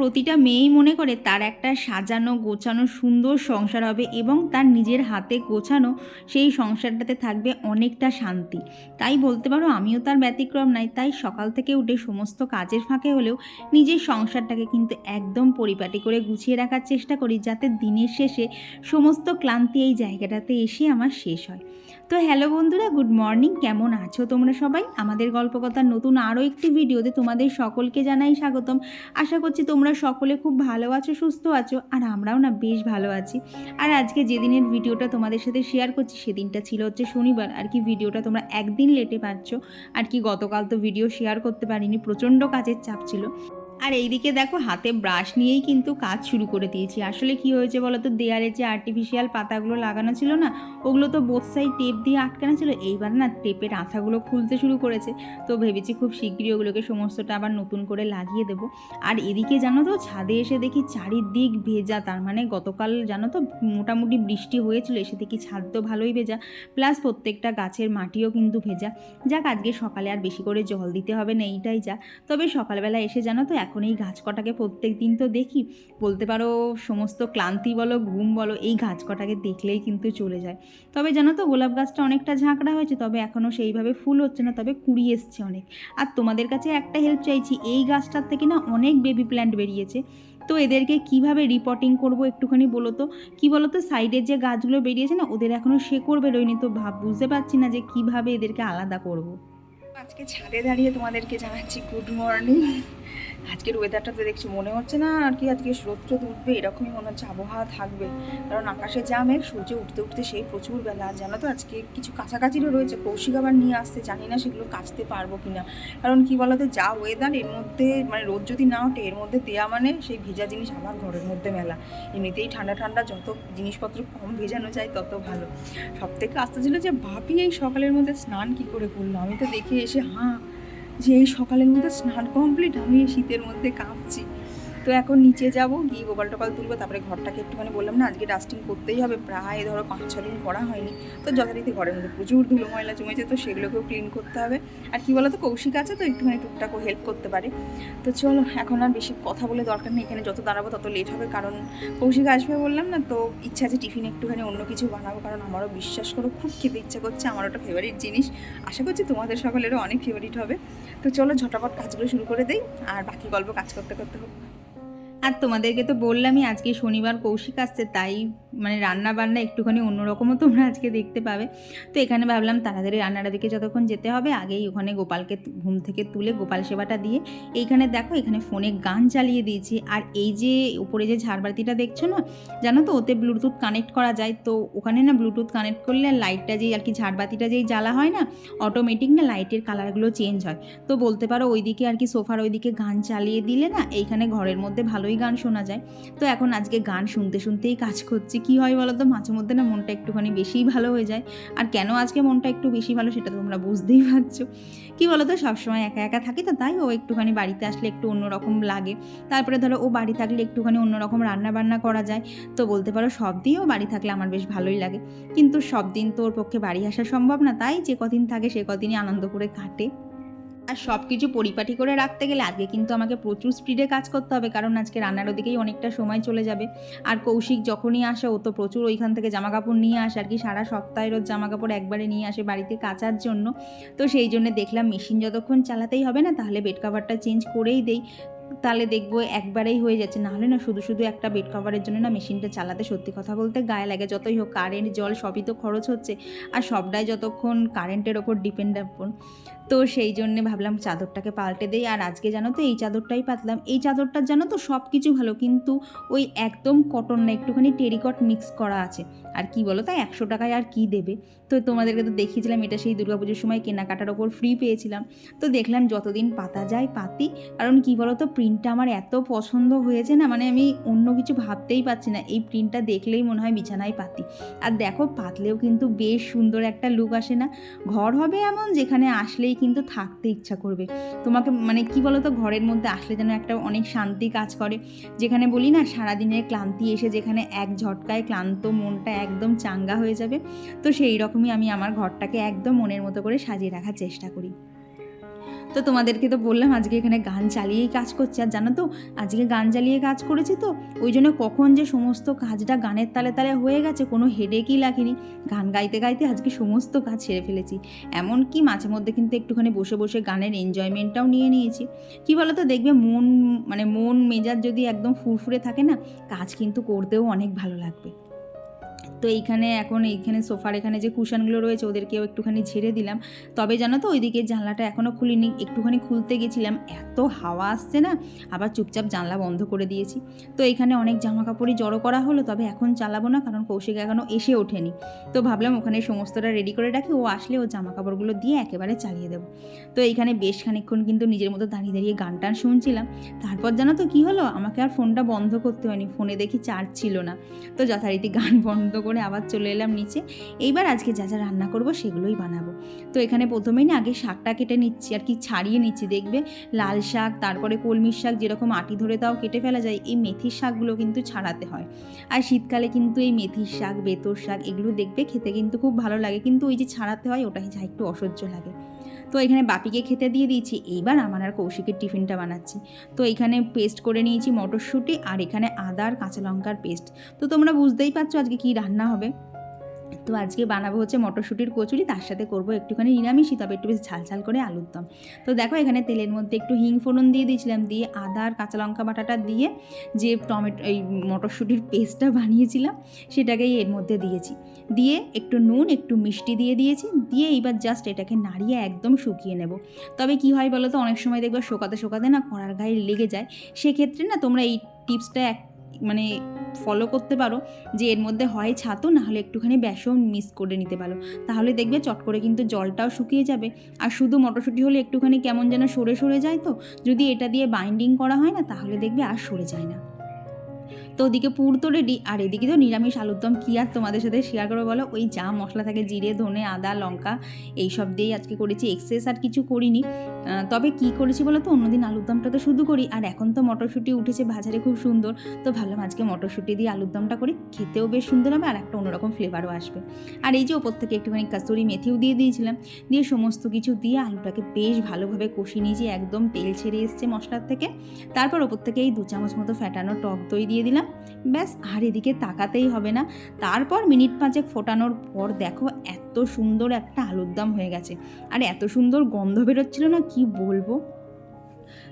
পর প্রতিটা মেয়েই মনে করে তার একটা সাজানো, গোছানো, সুন্দর সংসার হবে এবং তার নিজের হাতে গোছানো সেই সংসারটাতে থাকবে অনেকটা শান্তি। তাই বলতে পারো, আমিও তার ব্যতিক্রম নাই। তাই সকাল থেকে উঠে সমস্ত কাজের ফাঁকে হলেও নিজের সংসারটাকে কিন্তু একদম পরিপাটি করে গুছিয়ে রাখার চেষ্টা করি যাতে দিনের শেষে সমস্ত ক্লান্তি এই জায়গাটাতে এসে আমার শেষ হয়। তো হ্যালো বন্ধুরা, গুড মর্নিং। কেমন আছো তোমরা সবাই? আমাদের গল্পকথার নতুন আরও একটি ভিডিওতে তোমাদের সকলকে জানাই স্বাগতম। আশা করছি তোমরা সকলে খুব ভালো আছো, সুস্থ আছো, আর আমরাও না বেশ ভালো আছি। আর আজকে যেদিনের ভিডিওটা তোমাদের সাথে শেয়ার করছি, সেদিনটা ছিল হচ্ছে শনিবার। আর কি ভিডিওটা তোমরা একদিন লেটে পাচ্ছ আর কি গতকাল তো ভিডিও শেয়ার করতে পারিনি, প্রচণ্ড কাজের চাপ ছিল। আর এইদিকে দেখো, হাতে ব্রাশ নিয়েই কিন্তু কাজ শুরু করে দিয়েছি। আসলে কি হয়েছে বলো তো দেয়ালে যে আর্টিফিশিয়াল পাতাগুলো লাগানো ছিল না, ওগুলো তো বোথ সাইড টেপ দিয়ে আটকানো ছিল, এইবার না টেপের আঁথাগুলো খুলতে শুরু করেছে। তো ভেবেছি খুব শীঘ্রই ওগুলোকে সমস্তটা আবার নতুন করে লাগিয়ে দেবো। আর এদিকে জানো তো, ছাদে এসে দেখি চারিদিক ভেজা, তার মানে গতকাল জানো তো মোটামুটি বৃষ্টি হয়েছিল, এসে দেখি ছাদ তো ভালোই ভেজা। প্লাস প্রত্যেকটা গাছের মাটিও কিন্তু ভেজা। যাক, আজকে সকালে আর বেশি করে জল দিতে হবে না, এইটাই যা। তবে সকালবেলা এসে জানো তো এখন এই গাছ কটাকে প্রত্যেক দিন তো দেখি। বলতে পারো সমস্ত ক্লান্তি বলো, ঘুম বলো, এই গাছ কটাকে দেখলেই কিন্তু চলে যায়। তবে জানো তো গোলাপ গাছটা অনেকটা ঝাঁকড়া হয়েছে, তবে এখনও সেইভাবে ফুল হচ্ছে না, তবে কুড়ি এসছে অনেক। আর তোমাদের কাছে একটা হেল্প চাইছি, এই গাছটার থেকে না অনেক বেবি প্ল্যান্ট বেরিয়েছে। তো এদেরকে কীভাবে রিপোর্টিং করব একটুখানি বলো তো? কী বলো তো সাইডের যে গাছগুলো বেরিয়েছে না, ওদের এখনও শেকড় বেরোয়নি তো ভাব, বুঝতে পারছি না যে কীভাবে এদেরকে আলাদা করব। আজকে ছাদে দাঁড়িয়ে তোমাদেরকে জানাচ্ছি গুড মর্নিং আজকের ওয়েদারটা তো দেখছি মনে হচ্ছে না আর কি আজকে রৌদ্র উঠবে, এরকমই মনে হচ্ছে আবহাওয়া থাকবে। কারণ আকাশে যা মেঘ সূর্য উঠতে উঠতে সেই প্রচুর বেলা। জানো তো আজকে কিছু কাছাকাছিরও রয়েছে, কৌশিক আবার নিয়ে আসতে জানি না সেগুলো কাচতে পারব কিনা। কারণ কি বলতো, যা ওয়েদার এর মধ্যে মানে রোদ যদি না ওঠে, এর মধ্যে দেয়া মানে সেই ভেজা জিনিস আবার ঘরের মধ্যে মেলা। এমনিতেই ঠান্ডা ঠান্ডা, যত জিনিসপত্র কম ভেজানো যায়, তত ভালো। সব থেকে আসতে ছিল যে ভাবি এই সকালের মধ্যে স্নান কি করে করল? আমি তো দেখে এসে, হাঁ যে এই সকালের মধ্যে স্নান কমপ্লিট আমি শীতের মধ্যে কাঁপছি। তো এখন নিচে যাব, গিয়ে গোপাল টোপাল তুলবো, তারপরে ঘরটাকে একটুখানি বললাম, না, আজকে ডাস্টিং করতেই হবে, প্রায় ধরো পাঁচ, ছ দিন করা হয়নি। তো যথারীতি ঘরের মধ্যে প্রচুর ধুলো ময়লা জমেছে, তো সেগুলোকেও ক্লিন করতে হবে। আর কি বলতো, কৌশিক আছে তো, একটুখানি টুকটাকও হেল্প করতে পারে। তো চলো, এখন আর বেশি কথা বলে দরকার নেই, এখানে যত দাঁড়াবো তত লেট হবে, কারণ কৌশিক আসবে বললাম না, তো ইচ্ছা আছে টিফিন একটুখানি অন্য কিছু বানাবো, কারণ আমারও বিশ্বাস করো, খুব খেতে ইচ্ছা করছে, আমার ওটা ফেভারিট জিনিস। আশা করছি তোমাদের সকলেরও অনেক ফেভারিট হবে। তো চলো, ঝটাপট কাজগুলো শুরু করে দেই, আর বাকি গল্প কাজ করতে করতে হোক। আর তোমাদেরকে তো বললামই আজকে শনিবার কৌশিক আসছে, তাই মানে রান্না বান্না একটুখানি অন্যরকমও তোমরা আজকে দেখতে পাবে। তো এখানে ভাবলাম তাড়াতাড়ি রান্নাটা দিকে যতক্ষণ যেতে হবে, আগেই ওখানে গোপালকে ঘুম থেকে তুলে গোপাল সেবাটা দিয়ে এইখানে দেখো, এখানে ফোনে গান চালিয়ে দিয়েছি। আর এই যে উপরে যে ঝাড়বাতিটা দেখছ না, জানো তো ওতে ব্লুটুথ কানেক্ট করা যায়। তো ওখানে না ব্লুটুথ কানেক্ট করলে লাইটটা যেই আর কি ঝাড়বাতিটা যেই জ্বালা হয় না অটোমেটিক না লাইটের কালারগুলো চেঞ্জ হয়। তো বলতে পারো ওইদিকে আর কি সোফার ওইদিকে গান চালিয়ে দিলে না, এইখানে ঘরের মধ্যে ভালোই গান শোনা যায়। তো এখন আজকে গান শুনতে শুনতেই কাজ করছি। কি হয় বলো তো মাঝে মধ্যে না মনটা একটুখানি বেশিই ভালো হয়ে যায়। আর কেন আজকে মনটা একটু বেশি ভালো সেটা তোমরা বুঝতেই পারছ। কি বলো তো সবসময় একা একা থাকি তো তাই ও একটুখানি বাড়িতে আসলে একটু অন্যরকম লাগে। তারপরে ধরো ও বাড়ি থাকলে একটুখানি অন্যরকম রান্না বান্না করা যায়। তো বলতে পারো সব দিয়েও বাড়ি থাকলে আমার বেশ ভালোই লাগে। কিন্তু সব দিন তো ওর পক্ষে বাড়ি আসা সম্ভব না। তাই যে কদিন থাকে সে কদিনই আনন্দ করে কাটে। আর সব কিছু পরিপাটি করে রাখতে গেলে আজকে কিন্তু আমাকে প্রচুর স্পিডে কাজ করতে হবে, কারণ আজকে রান্নার ওদিকেই অনেকটা সময় চলে যাবে। আর কৌশিক যখনই আসে, ও তো প্রচুর ওইখান থেকে জামা কাপড় নিয়ে আসে, আর কি সারা সপ্তাহের ওর জামা কাপড় একবারে নিয়ে আসে বাড়িতে কাচার জন্য। তো সেই জন্য দেখলাম মেশিন যতক্ষণ চালাতেই হবে না, তাহলে বেড কাভারটা চেঞ্জ করেই দেই। তাহলে দেখব একবারেই হয়ে যাচ্ছে। নাহলে না শুধু শুধু একটা বেড কভারের জন্য না মেশিনটা চালাতে সত্যি কথা বলতে গায়ে লাগে। যতই হোক কারেন্ট জল সবই তো খরচ হচ্ছে। আর সবটাই যতক্ষণ কারেন্টের ওপর ডিপেন্ড আপন তো সেই জন্যে ভাবলাম চাদরটাকে পাল্টে দেই। আর আজকে জানো তো এই চাদরটাই পাতলাম। এই চাদরটার জানো তো সব কিছু ভালো, কিন্তু ওই একদম কটন না, একটুখানি টেরিকট মিক্স করা আছে। আর কি বলো তাই একশো টাকায় আর কি দেবে? তো তোমাদেরকে তো দেখিয়েছিলাম, এটা সেই দুর্গাপুজোর সময় কেনাকাটার ওপর ফ্রি পেয়েছিলাম। তো দেখলাম যতদিন পাতা যায় পাতি। কারণ কি বলো তো প্রিন্টটা আমার এত পছন্দ হয়েছে না মানে আমি অন্য কিছু ভাবতেই পারছি না। এই প্রিন্টটা দেখলেই মনে হয় বিছানায় পাতি। আর দেখো, পাতলেও কিন্তু বেশ সুন্দর একটা লুক আসে না। ঘর হবে এমন, যেখানে আসলেই কিন্তু থাকতে ইচ্ছা করবে। তোমাকে মানে কি বলো তো ঘরের মধ্যে আসলে যেন একটা অনেক শান্তি কাজ করে। যেখানে বলি না, সারাদিনের ক্লান্তি এসে যেখানে এক ঝটকায় ক্লান্ত মনটা একদম চাঙ্গা হয়ে যাবে। তো সেই রকমই আমি আমার ঘরটাকে একদম মনের মতো করে সাজিয়ে রাখার চেষ্টা করি। তো তোমাদেরকে তো বললাম, আজকে এখানে গান চালিয়েই কাজ করছি। আর জানো তো, আজকে গান চালিয়ে কাজ করেছি তো, ওই জন্য কখন যে সমস্ত কাজটা গানের তালে তালে হয়ে গেছে, কোনো হেডেকই লাগেনি। গান গাইতে গাইতে আজকে সমস্ত কাজ সেরে ফেলেছি। এমনকি মাঝে মধ্যে কিন্তু একটুখানি বসে বসে গানের এনজয়মেন্টটাও নিয়ে নিয়েছি। কী বলো তো দেখবে মন মানে মন মেজাজ যদি একদম ফুরফুরে থাকে না, কাজ কিন্তু করতেও অনেক ভালো লাগবে। তো এইখানে এখন এইখানে সোফার এখানে যে কুশনগুলো রয়েছে ওদেরকেও একটুখানি ঝেড়ে দিলাম। তবে জানো তো ওইদিকে জানলাটা এখনও খুলিনি, একটুখানি খুলতে গেছিলাম। এত হাওয়া আসছে না, আবার চুপচাপ জানলা বন্ধ করে দিয়েছি। তো এখানে অনেক জামা কাপড়ই জড়ো করা হলো, তবে এখন চালাবো না, কারণ কৌশিক এখনও এসে ওঠেনি। তো ভাবলাম ওখানে সমস্তটা রেডি করে রাখি, ও আসলে ও জামা কাপড়গুলো দিয়ে একেবারে চালিয়ে দেবো। তো এইখানে বেশ খানিকক্ষণ কিন্তু নিজের মতো দাঁড়িয়ে দাঁড়িয়ে গান টান শুনছিলাম। তারপর জানো তো কী হলো? আমাকে আর ফোনটা বন্ধ করতে হয়নি, ফোনে দেখি চার্জ ছিল না। তো যথারীতি গান বন্ধ করে আবার চলে এলাম নিচে। এইবার আজকে যা যা রান্না করব সেগুলোই বানাবো। তো এখানে প্রথমেই না আগে শাকটা কেটে নিচ্ছি, আর কি ছাড়িয়ে নিচ্ছি, দেখবে? লাল শাক, তারপরে কলমির শাক যেরকম আটি ধরে তাও কেটে ফেলা যায়, এই মেথির শাকগুলো কিন্তু ছাড়াতে হয়। আর শীতকালে কিন্তু এই মেথির শাক, বেতর শাক এগুলো দেখবে খেতে কিন্তু খুব ভালো লাগে, কিন্তু ওই যে ছাড়াতে হয় ওটাই যা একটু অসহ্য লাগে। তো এখানে বাপিকে খেতে দিয়ে দিয়েছি, এইবার আমার আর কৌশিকের টিফিনটা বানাচ্ছি। তো এখানে পেস্ট করে নিয়েছি মটরশুঁটি, আর এখানে আদার কাঁচা লঙ্কার পেস্ট। তো তোমরা বুঝতেই পারছ আজকে কী রান্না হবে। তো আজকে বানাবো হচ্ছে মটরশুঁটির কচুরি, তার সাথে করব একটুখানি নিরামিষই, তবে একটু বেশ ঝাল ঝাল করে আলুর দম। তো দেখো এখানে তেলের মধ্যে একটু হিং ফোড়ন দিয়ে দিয়েছিলাম, দিয়ে আদা আর কাঁচা লঙ্কা বাটাটা দিয়ে যে টমেটো, এই মটরশুঁটির পেস্টটা বানিয়েছিলাম, সেটাকেই এর মধ্যে দিয়েছি। দিয়ে একটু নুন, একটু মিষ্টি দিয়ে দিয়েছি, দিয়ে এইবার জাস্ট এটাকে নাড়িয়ে একদম শুকিয়ে নেব। তবে কি হয় বলো তো, অনেক সময় দেখবে শোকাতে শোকাতে না কড়ার গায়ে লেগে যায়। সেক্ষেত্রে না তোমরা এই টিপসটা এক মানে ফলো করতে পারো, যে এর মধ্যে হয় ছাতো, নাহলে একটুখানি বেসন মিস করে নিতে পারো। তাহলে দেখবে চট করে কিন্তু জলটাও শুকিয়ে যাবে। আর শুধু মটরশুঁটি হলে একটুখানি কেমন যেন সরে সরে যায় তো? যদি এটা দিয়ে বাইন্ডিং করা হয় না, তাহলে দেখবে আর সরে যায় না। তো ওদিকে পুর তো রেডি আর এদিকে তো নিরামিষ আলুর দম কী আর তোমাদের সাথে শেয়ার করব বলো? ওই যা মশলা থাকে, জিরে, ধনে, আদা, লঙ্কা, এইসব দিয়েই আজকে করেছি। এক্সেস আর কিছু করিনি। তবে কি করেছি বলো তো? অন্যদিন আলুর দমটা তো শুধু করি। আর এখন তো মটরশুঁটি উঠেছে, বাজারে খুব সুন্দর। তো ভাবলাম আজকে মটরশুঁটি দিয়ে আলুর দমটা করি। খেতেও বেশ সুন্দর হবে, আর একটা অন্যরকম ফ্লেভারও আসবে। আর এই যে ওপর থেকে একটুখানি কাস্তুরি মেথিও দিয়ে দিয়েছিলাম। দিয়ে সমস্ত কিছু দিয়ে আলুটাকে বেশ ভালোভাবে কষিয়ে নিয়েছি। একদম তেল ছেড়ে এসছে মশলার থেকে। তারপর ওপর থেকে এই দু চামচ মতো ফ্যাটানো টক দই দিয়ে দিলাম। ব্যাস, আর এদিকে তাকাতেই হবে না। তারপর মিনিট পাঁচেক ফোটানোর পর দেখো এত সুন্দর একটা আলুর দম হয়ে গেছে। আর এত সুন্দর গন্ধ বেরোচ্ছিল না, কি বলব?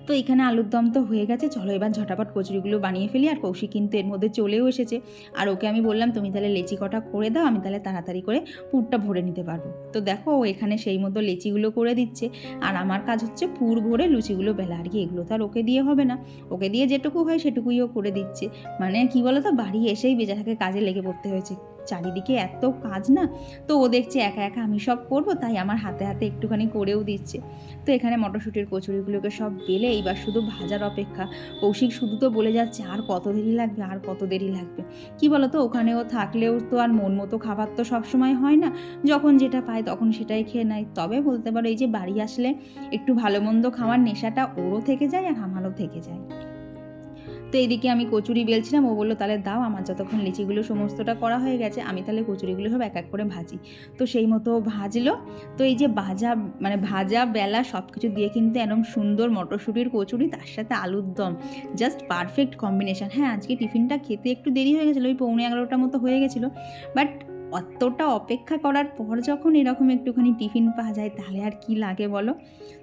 তো এখানে আলুর দম তো হয়ে গেছে। চলো এবার ঝটাপট কচুরিগুলো বানিয়ে ফেলি। আর কৌশিক কিন্তু এর মধ্যে চলেও এসেছে। আর ওকে আমি বললাম, তুমি তাহলে লেচি কটা করে দাও, আমি তাহলে তাড়াতাড়ি করে পুরটা ভরে নিতে পারব। তো দেখো, ও এখানে সেই মতো লেচিগুলো করে দিচ্ছে। আর আমার কাজ হচ্ছে পুর ভরে লুচিগুলো বেলা, আর কি এগুলো তো আর ওকে দিয়ে হবে না। ওকে দিয়ে যেটুকু হয় সেটুকুই ও করে দিচ্ছে। মানে কি বলো তো বাড়ি এসেই বেচারাকে কাজে লেগে পড়তে হয়েছে। চারিদিকে এত কাজ না, তো ও দেখছে একা একা আমি সব করব, তাই আমার হাতে হাতে একটুখানি করেও দিচ্ছে। তো এখানে মটরশুঁটির কচুরিগুলোকে সব বেলে এইবার শুধু ভাজার অপেক্ষা। কৌশিক শুধু তো বলে যাচ্ছে, আর কত দেরি লাগবে, আর কত দেরি লাগবে? কি বলো তো ওখানেও থাকলেও তো আর মন মতো খাবার তো সবসময় হয় না। যখন যেটা পায় তখন সেটাই খেয়ে নেয়। তবে বলতে পারো, এই যে বাড়ি আসলে একটু ভালো মন্দ খাওয়ার নেশাটা ওরও থেকে যায় আর আমারও থেকে যায়। তো এইদিকে আমি কচুরি বেলছিলাম, ও বলল, তাহলে দাও, আমার যতক্ষণ লিচিগুলো সমস্তটা করা হয়ে গেছে, আমি তাহলে কচুরিগুলো সব এক এক করে ভাজি। তো সেই মতো ভাজলো। তো এই যে ভাজা মানে ভাজা বেলা সব কিছু দিয়ে কিন্তু একদম সুন্দর মটরশুঁটির কচুরি, তার সাথে আলুর দম, জাস্ট পারফেক্ট কম্বিনেশান। হ্যাঁ আজকে টিফিনটা খেতে একটু দেরি হয়ে গেছিল, ওই পৌনে এগারোটার মতো হয়ে গেছিল, বাট অতটা অপেক্ষা করার পর যখন এরকম একটুখানি টিফিন পাওয়া যায়, তাহলে আর কি লাগে বলো?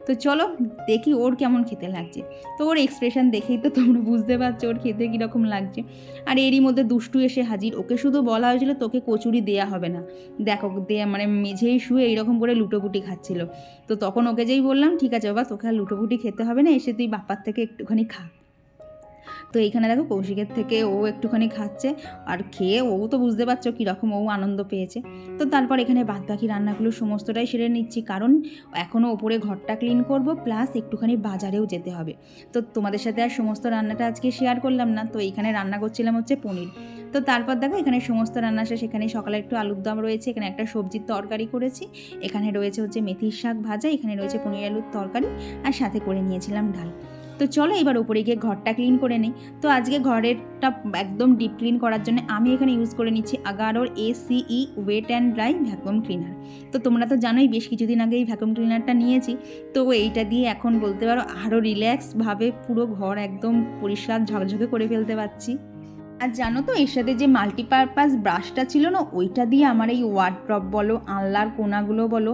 তো চলো, দেখি ওর কেমন খেতে লাগছে। তো ওর এক্সপ্রেশন দেখেই তো তোমরা বুঝতে পারছ ওর খেতে কীরকম লাগছে। আর এরই মধ্যে দুষ্টু এসে হাজির। ওকে শুধু বলা হয়েছিল তোকে কচুরি দেয়া হবে না। দেখো, দেয়া মানে মেঝেই শুয়ে এইরকম করে লুটোপুটি খাচ্ছিল। তো তখন ওকে যেই বললাম, ঠিক আছে বাবা, তোকে আর লুটোপুটি খেতে হবে না, এসে তুই বাপার থেকে একটুখানি খা। তো এইখানে দেখো কৌশিকের থেকে ও একটুখানি খাচ্ছে আর খেয়ে ও তো বুঝতে পারছ কীরকম ও আনন্দ পেয়েছে। তো তারপর এখানে বাদ বাকি রান্নাগুলো সমস্তটাই সেরে নিচ্ছি কারণ এখনও ওপরে ঘরটা ক্লিন করব প্লাস একটুখানি বাজারেও যেতে হবে। তো তোমাদের সাথে আর সমস্ত রান্নাটা আজকে শেয়ার করলাম না, তো এইখানে রান্না করছিলাম হচ্ছে পনির। তো তারপর দেখো এখানে সমস্ত রান্না শেষ, এখানে সকালে একটু আলুর দম রয়েছে, এখানে একটা সবজির তরকারি করেছি। এখানে রয়েছে হচ্ছে মেথির শাক ভাজা, এখানে রয়েছে পনির আলুর তরকারি, আর সাথে করে নিয়েছিলাম ডাল। তো চলো এবার ওপরে গিয়ে ঘরটা ক্লিন করে নিই। তো আজকে ঘরেরটা একদম ডিপ ক্লিন করার জন্য আমি এখানে ইউজ করে নিচ্ছি আগারোর ACE wet and dry vacuum cleaner তো তোমরা তো জানোই বেশ কিছুদিন আগে এই ভ্যাকুয়াম ক্লিনারটা নিয়েছি। তো এইটা দিয়ে এখন বলতে পারো আরও রিল্যাক্সভাবে পুরো ঘর একদম পরিষ্কার ঝকঝকে করে ফেলতে পারছি। আর জানো তো, এর সাথে যে মাল্টিপারপাস ব্রাশটা ছিল না, ওইটা দিয়ে আমার এই ওয়ার্ড্রপ বলো আনলার কোনাগুলো বলো,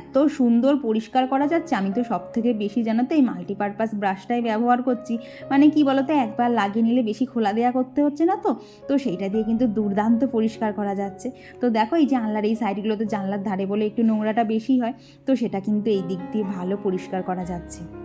এত সুন্দর পরিষ্কার করা যাচ্ছে। আমি তো সব থেকে বেশি জানো তো এই মাল্টিপারপাস ব্রাশটাই ব্যবহার করছি। মানে কি বলো তো একবার লাগিয়ে নিলে বেশি খোলা দেওয়া করতে হচ্ছে না তো তো সেইটা দিয়ে কিন্তু দুর্দান্ত পরিষ্কার করা যাচ্ছে। তো দেখো, এই যে আনলার এই সাইডগুলোতে জানলার ধারে বলে একটু নোংরাটা বেশি হয়, তো সেটা কিন্তু এই দিক দিয়ে ভালো পরিষ্কার করা যাচ্ছে।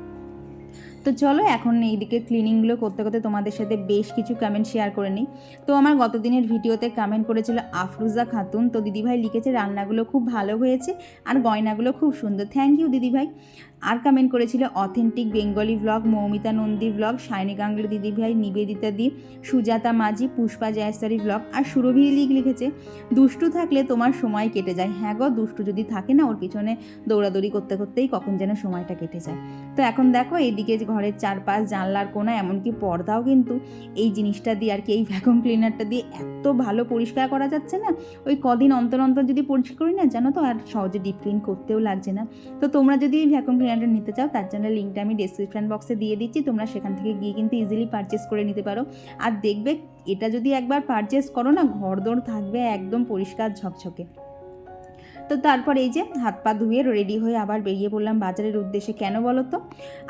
তো চলো এখন এইদিকে ক্লিনিংগুলো করতে করতে তোমাদের সাথে বেশ কিছু কমেন্ট শেয়ার করে নিই। তো আমার গতদিনের ভিডিওতে কমেন্ট করেছিল আফরুজা খাতুন। তো দিদিভাই লিখেছে, রান্নাগুলো খুব ভালো হয়েছে আর গয়নাগুলো খুব সুন্দর। থ্যাংক ইউ দিদিভাই। আর কমেন্ট করেছিল authentic Bengali blog Moumita Nandi blog Sayani Ganguly দিদিভাই নিবেদিতা দি, সুজাতা মাঝি, পুষ্পা জয়সারি ব্লগ আর সুরভি লিগ লিখেছে, দুষ্টু থাকলে তোমার সময় কেটে যায়। হ্যাঁ গো, দুষ্টু যদি থাকে না, ওর পিছনে দৌড়াদৌড়ি করতে করতেই কখন যেন সময়টা কেটে যায়। তো এখন দেখো, এইদিকে ঘরের চারপাশ, জানলার কোনা এমনকি পর্দাও কিন্তু এই জিনিসটা দিয়ে আর কি, এই ভ্যাকুম ক্লিনারটা দিয়ে এত ভালো পরিষ্কার করা যাচ্ছে না। ওই কদিন অন্তর অন্তর যদি পরিষ্কার করি না, জানো তো, আর সহজে ডিপ ক্লিন করতেও লাগছে না। তো তোমরা যদি ভ্যাকুম ক্লিনারটা নিতে চাও, তার জন্য লিঙ্কটা আমি ডিসক্রিপশন বক্সে দিয়ে দিচ্ছি। তোমরা সেখান থেকে গিয়ে কিন্তু ইজিলি পারচেস করে নিতে পারো। আর দেখবে, এটা যদি একবার পারচেস করো না, ঘরদোর থাকবে একদম পরিষ্কার ঝকঝকে। তো তারপর এই যে হাত পা ধুয়ে রেডি হয়ে আবার বেরিয়ে পড়লাম বাজারের উদ্দেশ্যে। কেন বলো তো?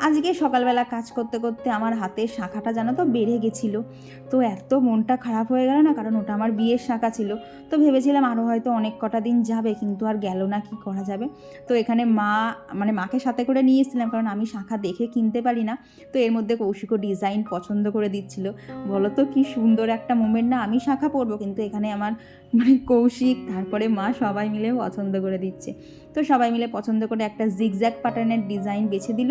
আজকে সকালবেলা কাজ করতে করতে আমার হাতের শাখাটা জানো তো বেড়ে গেছিল। তো এত মনটা খারাপ হয়ে গেল না? কারণ ওটা আমার বিয়ের শাখা ছিল। তো ভেবেছিলাম আরও হয়তো অনেক কটা দিন যাবে, কিন্তু আর গেল না, কি করা যাবে? তো এখানে মা মানে মাকে সাথে করে নিয়ে এসেছিলাম, কারণ আমি শাখা দেখে কিনতে পারি না। তো এর মধ্যে কৌশিকও ডিজাইন পছন্দ করে দিচ্ছিল। বলো তো কি সুন্দর একটা মোমেন্ট না আমি শাখা পরবো, কিন্তু এখানে আমার মানে কৌশিক, তারপরে মা সবাই মিলে পছন্দ করে দিচ্ছে। তো সবাই মিলে পছন্দ করে একটা জিগজ্যাগ প্যাটার্নের ডিজাইন বেছে দিল।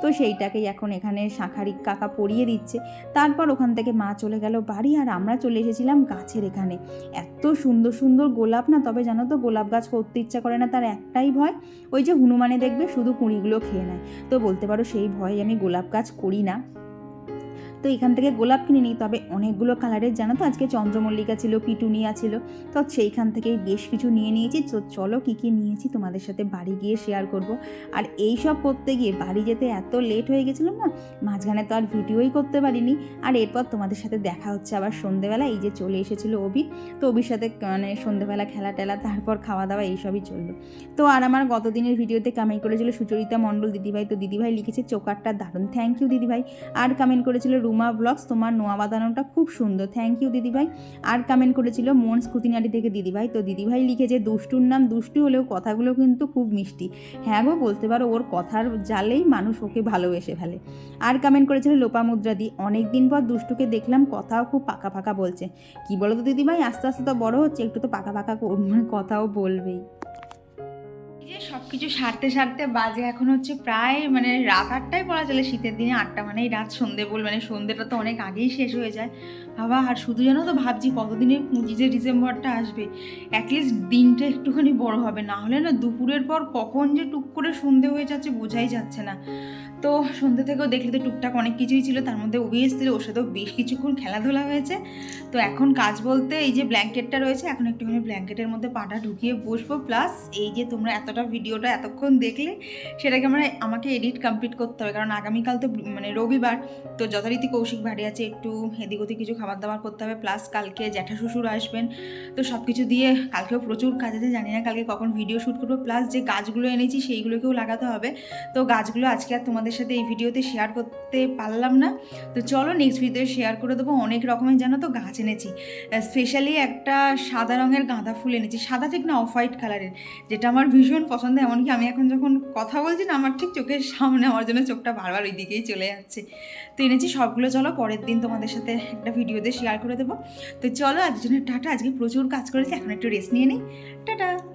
তো সেইটাকেই এখন এখানে শাঁখারি কাকা পরিয়ে দিচ্ছে। তারপর ওখান থেকে মা চলে গেল বাড়ি আর আমরা চলে এসেছিলাম গাছের এখানে। এত সুন্দর সুন্দর গোলাপ না, তবে জানো তো গোলাপ গাছ করতে ইচ্ছা করে না, তার একটাই ভয়। ওই যে হনুমানে দেখবে শুধু কুঁড়িগুলো খেয়ে নেয়। তো বলতে পারো সেই ভয়ে আমি গোলাপ গাছ করি না। তো এখান থেকে গোলাপ কিনে নিই। তবে অনেকগুলো কালারের, জানো তো? আজকে চন্দ্রমল্লিকা ছিল পিটুনিয়া ছিল তো সেইখান থেকেই বেশ কিছু নিয়ে নিয়েছি। তো চলো কী কী নিয়েছি তোমাদের সাথে বাড়ি গিয়ে শেয়ার করব। আর এই সব করতে গিয়ে বাড়ি যেতে এত লেট হয়ে গেছিলাম না? মাঝখানে তো আর ভিডিওই করতে পারিনি। আর এরপর তোমাদের সাথে দেখা হচ্ছে আবার সন্ধেবেলা। এই যে চলে এসেছিল অভি। তো অভির সাথে মানে সন্ধেবেলা খেলা টেলা, তারপর খাওয়া দাওয়া, এইসবই চলল। তো আর আমার গত দিনের ভিডিওতে কমেন্ট করেছিল সুচরিতা মণ্ডল দিদিভাই। তো দিদিভাই লিখেছে চোকারটা দারুণ। থ্যাংক ইউ দিদিভাই। আর কমেন্ট করেছিল রুমা ব্লগস, তোমার নোয়া বাঁধানোটা খুব সুন্দর। থ্যাংক ইউ দিদিভাই। আর কমেন্ট করেছিল, মন স্কুতিনারি থেকে দিদিভাই। তো দিদিভাই লিখেছে, দুষ্টুর নাম দুষ্টু হলেও কথাগুলো কিন্তু খুব মিষ্টি। হ্যাঁ গো, বলতে পারো, ওর কথার জালেই মানুষ ওকে ভালোবেসে ফেলে। আর কমেন্ট করেছিল, লোপা মুদ্রাদি অনেক দিন পর দুষ্টুকে দেখলাম, কথাও খুব পাকা পাকা বলছে। কি বলো তো দিদিভাই? আস্তে আস্তে তো বড় হচ্ছে, একটু তো পাকা পাকা মানে কথাও বলবেই। সব কিছু সারতে সারতে বাজে। এখন হচ্ছে প্রায় মানে রাত আটটায় পড়া চলে, শীতের দিনে আটটা মানে রাত সন্ধে বল মানে সন্ধেটা তো অনেক আগেই শেষ হয়ে যায়। বাবা, আর শুধু যেন তো ভাবছি কতদিনে পঁচিশে ডিসেম্বরটা আসবে? অ্যাটলিস্ট দিনটা একটুখানি বড় হবে। না হলে না দুপুরের পর কখন যে টুক করে সন্ধে হয়ে যাচ্ছে বোঝাই যাচ্ছে না। তো সন্ধ্যে থেকেও দেখলে তো টুকটাক অনেক কিছুই ছিল। তার মধ্যে ওবি ওর সাথেও বেশ কিছুক্ষণ খেলাধুলা হয়েছে। তো এখন কাজ বলতে এই যে ব্ল্যাঙ্কেটটা রয়েছে, এখন একটুখানি ব্ল্যাঙ্কেটের মধ্যে পাটা ঢুকিয়ে বসবো। প্লাস এই যে তোমরা এতটা ভিডিওটা এতক্ষণ দেখলে, সেটাকে আমরা, আমাকে এডিট কমপ্লিট করতে হবে। কারণ আগামীকাল তো মানে রবিবার, তো যথারীতি কৌশিক বাড়ি আছে, একটু এদিক ওদিক কিছু খাবার দাবার করতে হবে। প্লাস কালকে জ্যাঠা শ্বশুর আসবেন। তো সব কিছু দিয়ে কালকেও প্রচুর কাজ আছে, জানি না কালকে কখন ভিডিও শ্যুট করব। প্লাস যে গাছগুলো এনেছি, সেইগুলোকেও লাগাতে হবে। তো গাছগুলো আজকে আর তোমাদের সাথে এই ভিডিওতে শেয়ার করতে পারলাম না। তো চলো নেক্সট ভিডিওতে শেয়ার করে দেবো। অনেক রকমের জানো তো গাছ এনেছি। স্পেশালি একটা সাদা রঙের গাঁদা ফুল এনেছি। সাদা ঠিক না অফ হোয়াইট কালারের যেটা আমার ভীষণ পছন্দ। এমনকি আমি এখন যখন কথা বলছি না, আমার ঠিক চোখের সামনে, আমার জন্য চোখটা বারবার ওই দিকেই চলে যাচ্ছে। তো এনেছি সবগুলো। চলো পরের দিন তোমাদের সাথে একটা ভিডিওতে শেয়ার করে দেবো। তো চলো আজকের জন্য টাটা। আজকে প্রচুর কাজ করেছি। এখন একটু রেস্ট নিয়ে নিই। টাটা!